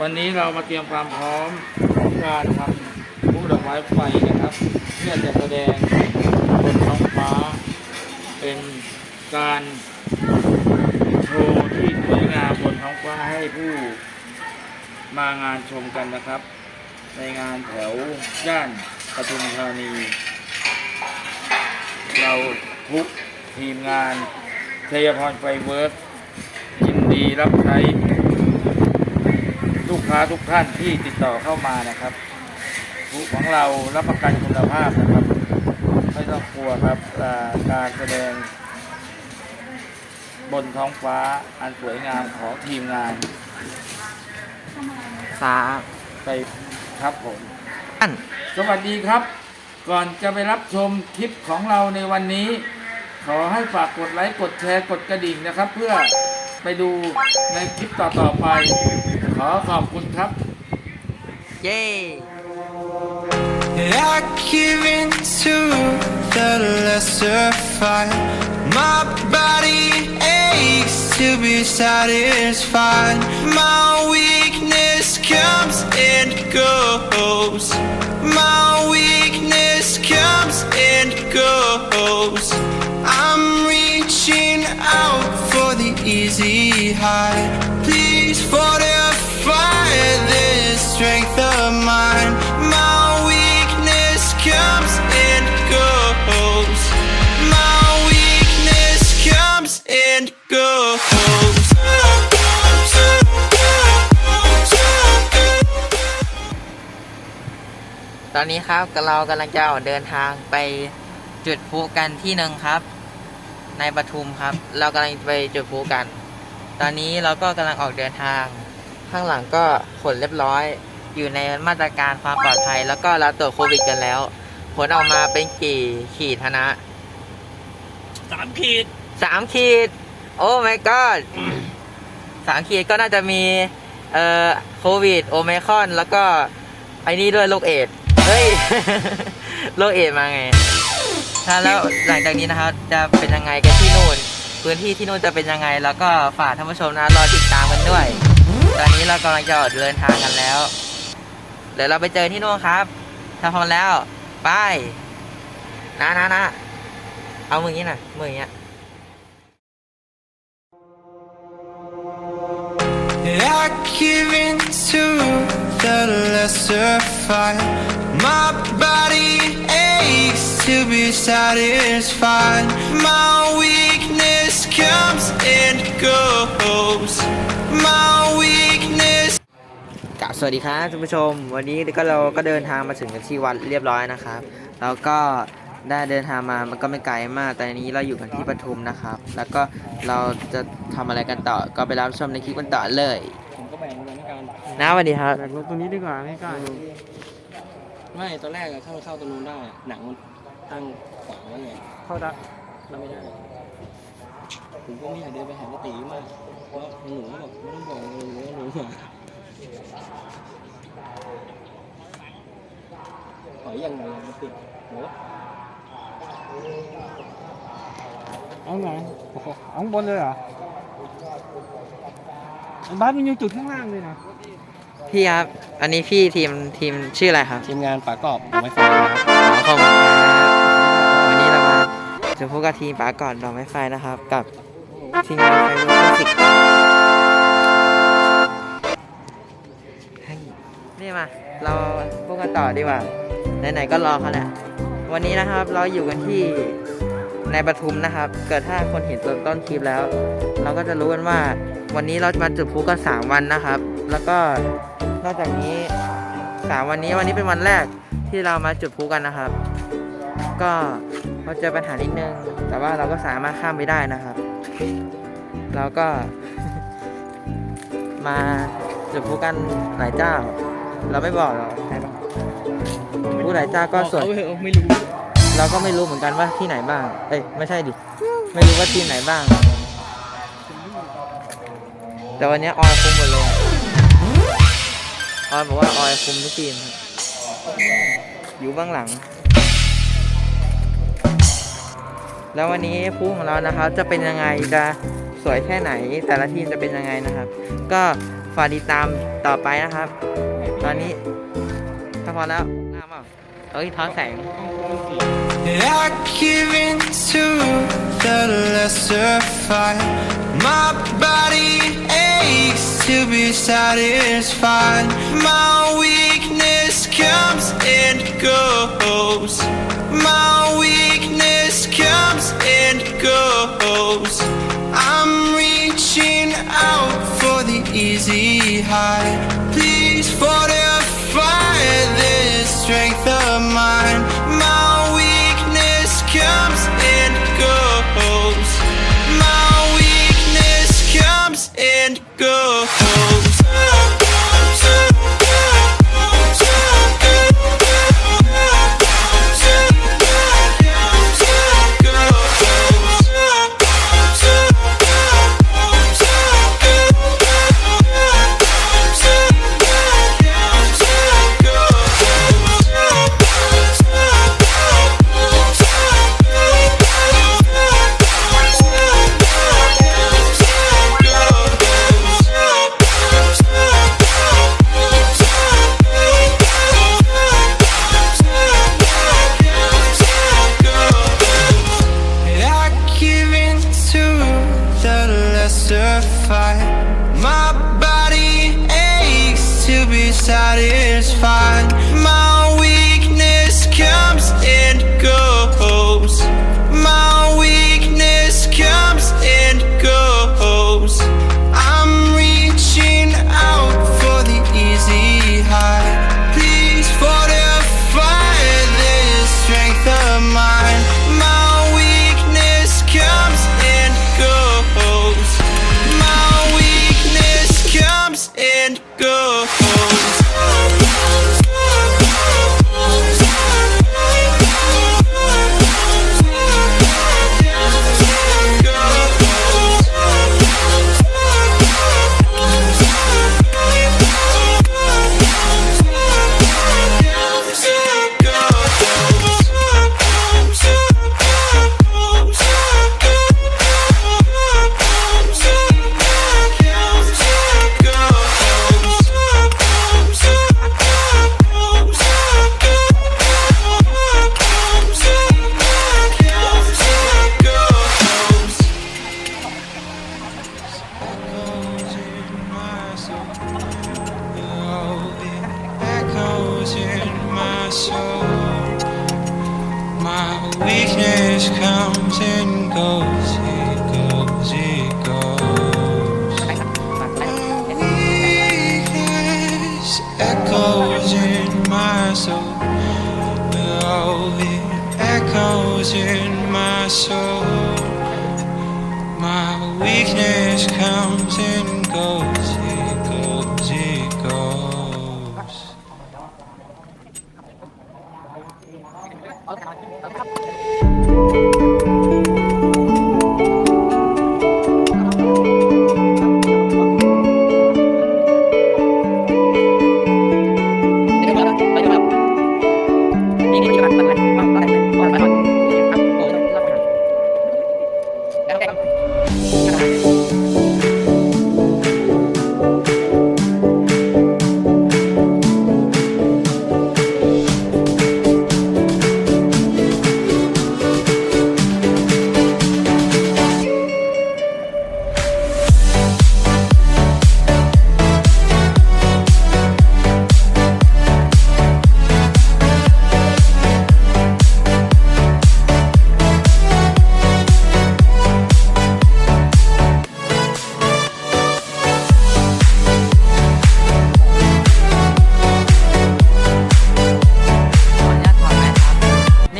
วันนี้เรามาเตรียมความพร้อมของการทำผู้ดอกไม้ไฟนะครับ เพื่อจะแสดงบนท้องฟ้า เป็นการโชว์ที่สวยงามบนท้องฟ้าให้ผู้มางานชมกันนะครับ ในงานแถวย่านปทุมธานี เราทุกทีมงานชัยพรไฟเวิร์กยินดีรับใช้ ลูกค้าทุกท่านที่ติดต่อเข้ามานะครับผู้ของเรารับประกันคุณภาพนะครับ ไม่ต้องกลัวครับอ่าการแสดง บนท้องฟ้าอันสวยงามของทีมงานสาไปครับผมอันสวัสดีครับ ก่อนจะไปรับชมคลิปของเราในวันนี้ ขอให้ฝากกดไลค์กดแชร์กดกระดิ่งนะครับ เพื่อไปดูในคลิปต่อๆไปข อขอบคุณครับ เย้ I give in to the lesser fight. My body aches to be satisfied. My weakness comes and goes. My weakness comes and goes. I'm reaching out for the easy high. Please ตอนนี้ครับเรากำลังจะออกเดินทางไปจุดพลุกันที่หนึ่งครับ ในปทุมครับ เรากำลังไปจุดพลุกัน ตอนนี้เราก็กำลังออกเดินทาง ข้างหลังก็ขนเรียบร้อย อยู่ในมาตรการความปลอดภัย แล้วก็เราตรวจโควิดกันแล้ว ผลออกมาเป็นกี่ขีดฮะนะสามขีดสามขีด โอ้ my god สามขีดก็น่าจะมีเอ่อโควิดโอไมครอนแล้วก็ไอ้นี่ด้วยโรคเอดส์ เฮ้ย โรคเอดส์มาไงถ้าแล้วหลังจากนี้นะครับ จะเป็นยังไงกันที่นู่น พื้นที่ที่นู่นจะเป็นยังไง แล้วก็ฝากท่านผู้ชมนะรอติดตามกันด้วย ตอนนี้เรากำลังจะออกเดินทางกันแล้ว เดี๋ยวเราไปเจอที่นู่นครับถ้าพร้อมแล้วไปนะนะนะเอามืออย่างนี้นะมืออย่างนี้ I give in to the lesser fight. My body aches to be satisfied. My weakness comes and goes. My weakness กับสวัสดีครับท่านผู้ชม วันนี้ก็เราก็เดินทางมาถึงกันที่วัดเรียบร้อยนะครับ แล้วก็ ได้เดินทางมามันก็ไม่ไกลมาก แต่อันนี้เราอยู่กันที่ปทุมนะครับ แล้วก็เราจะทำอะไรกันต่อ ก็ไปรับชมในคลิปกันต่อเลย ผมก็แบ่งเหมือนกันนะสวัสดีครับแบ่งรถตรงนี้ดีกว่าง่ายๆไม่ตอนแรกอะเข้าเข้าตรงนู้นได้อะหนังมันตั้งขวางไว้ไงเข้าได้เราไม่ได้ผมก็ไม่อยากเดินไปหาตีมากเพราะหนูก็บอกไม่ต้องบอกเลยว่าหนูมาขออย่างไรมันติดโห เอาไงโอ้โหเอาข้างบนเลยเหรอบ้านมันยังจุดข้างล่างเลยนะพี่ครับ อันนี้พี่ทีมทีมชื่ออะไรครับทีมงานปากกรอบเอาไว้ฟังนะครับอ๋อขอบคุณครับวันนี้เรามาจะพบกับทีมป๋าก่อนดอกไม้ไฟนะครับ กับทีมงานไฟเวอร์สิกนี่มา เราพูดกันต่อดีกว่าไหนๆก็รอเขาแหละ วันนี้นะครับเราอยู่กันที่ในปทุมนะครับ เกิดถ้าคนเห็นตอนต้นคลิปแล้ว เราก็จะรู้กันว่า วันนี้เราจะมาจุดพลุกันสามวันนะครับ แล้วก็นอกจากนี้สามวันนี้วันนี้เป็นวันแรกที่เรามาจุดพลุกันนะครับ ก็เราเจอปัญหานิดนึง แต่ว่าเราก็สามารถข้ามไปได้นะครับ เราก็ มาจุดพลุกันหลายเจ้า เราไม่บอกหรอกใช่ปะผู้หลายเจ้าก็ส่วน ไม่รู้ เราก็ไม่รู้เหมือนกันว่าที่ไหนบ้าง เอ้ยไม่ใช่ดิ ไม่รู้ว่าที่ไหนบ้าง แต่วันนี้ออยคุมหมดเลยออยบอกว่าออยคุมทุกทีมอยู่เบื้องหลัง แล้ววันนี้ผู้ของเรานะครับ จะเป็นยังไงจะสวยแค่ไหน แต่ละทีมจะเป็นยังไงนะครับ ก็ฝากติดตามต่อไปนะครับ ตอนนี้ถ้าพอแล้วหน้ามาเฮ้ยท้อแสง I give in to the lesser fight. My body aches to be satisfied. My weakness comes and goes. My weakness comes and goes. I'm reaching out for the easy high. Please fortify this strength of mine. Satisfied. My weakness comes and goes. My weakness comes and goes. I'm reaching out for the easy high. Please this strength of mine. My weakness comes and goes. My weakness comes and goes.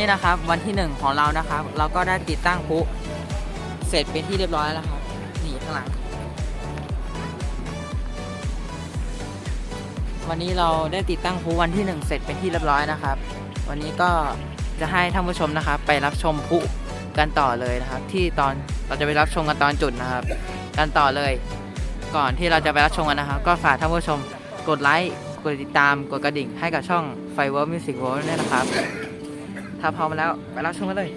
นี่นะครับวันที่หนึ่งของเรานะครับ เราก็ได้ติดตั้งพุเสร็จเป็นที่เรียบร้อยแล้วครับนี่ข้างหลัง วันนี้เราได้ติดตั้งพุวันที่หนึ่งเสร็จเป็นที่เรียบร้อยนะครับ วันนี้ก็จะให้ท่านผู้ชมนะครับ ไปรับชมพุกันต่อเลยนะครับ ที่ตอนเราจะไปรับชมกันตอนจุดนะครับ กันต่อเลย ก่อนที่เราจะไปรับชมกันนะครับ ก็ฝากท่านผู้ชมกดไลค์กดติดตามกดกระดิ่งให้กับช่องไฟเวิร์มิวสิกเวิร์ด้วยนะครับ ถ้าพร้อมแล้ว ไปรับชมกันเลย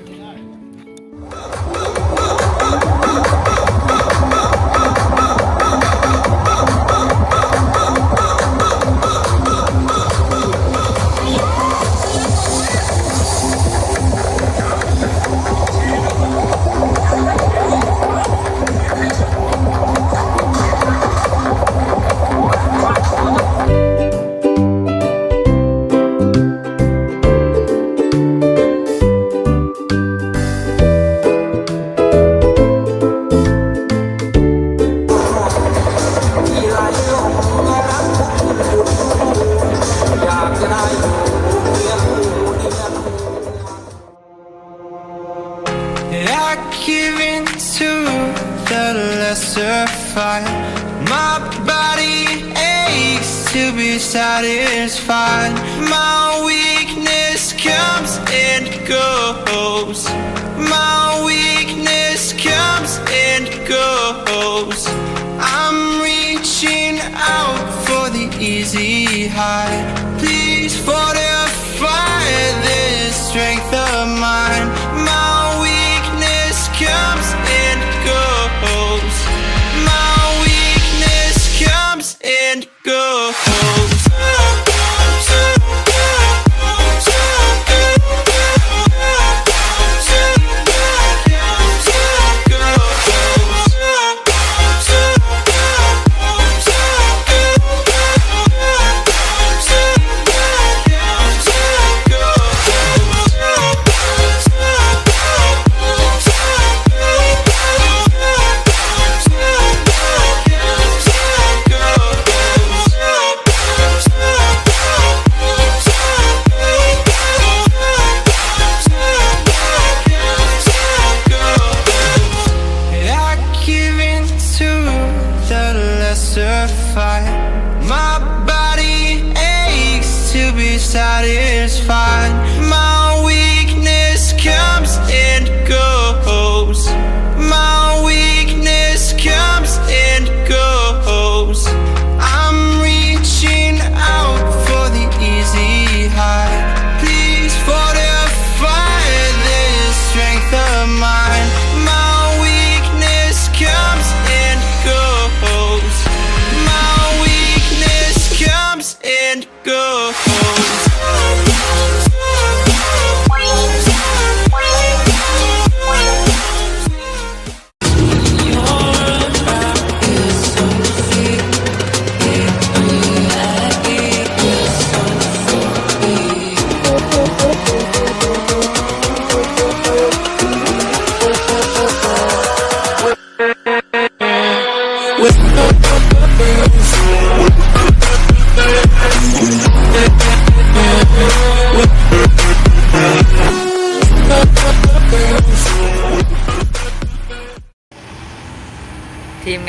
satisfied. My weakness comes and goes. My weakness comes and goes. I'm reaching out for the easy high. Please fortify this strength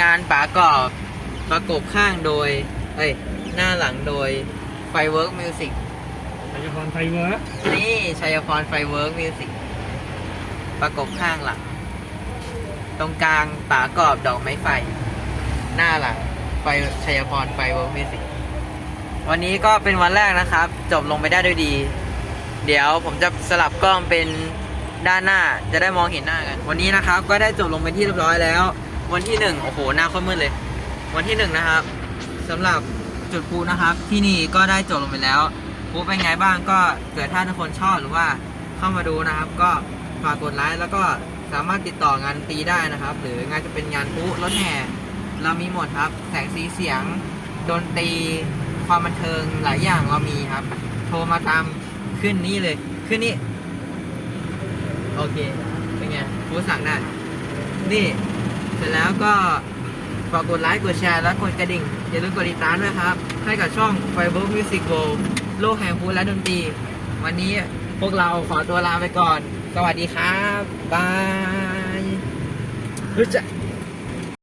งานป๋ากรอบประกบข้างโดย เอ้ย หน้าหลังโดยไฟเวิร์กมิวสิกไอคอนไฟเวิร์กนี่ชัยพรไฟเวิร์กมิวสิกประกบข้างหลัง ตรงกลางป๋ากรอบดอกไม้ไฟ หน้าหลังไฟชัยพรไฟเวิร์กมิวสิกวันนี้ก็เป็นวันแรกนะครับ จบลงไปได้ด้วยดี เดี๋ยวผมจะสลับกล้องเป็นด้านหน้าจะได้มองเห็นหน้ากัน วันนี้นะครับก็ได้จบลงเป็นที่เรียบร้อยแล้ว วันที่หนึ่งโอ้โหหน้าโคตรมืดเลย วันที่หนึ่งนะครับสำหรับจุดพลุนะครับ ที่นี่ก็ได้จบลงไปแล้วพลุเป็นไงบ้างก็เกิดถ้าทุกคนชอบหรือว่าเข้ามาดูนะครับ ก็ฝากกดไลค์แล้วก็สามารถติดต่องานตีได้นะครับ หรืองานจะเป็นงานพลุรถแห่เรามีหมดครับ แสงสีเสียงดนตรีความบันเทิงหลายอย่างเรามีครับ โทรมาตามขึ้นนี้เลยขึ้นนี้ โอเค เป็นไงผู้สั่งได้นี่ เสร็จแล้วก็ฝากกดไลค์กดแชร์และกดกระดิ่ง อย่าลืมกดติดตามด้วยครับ ให้กับช่อง Fiber Music World โลกแห่งพูดและดนตรี วันนี้พวกเราขอตัวลาไปก่อน สวัสดีครับ บายรู้จัก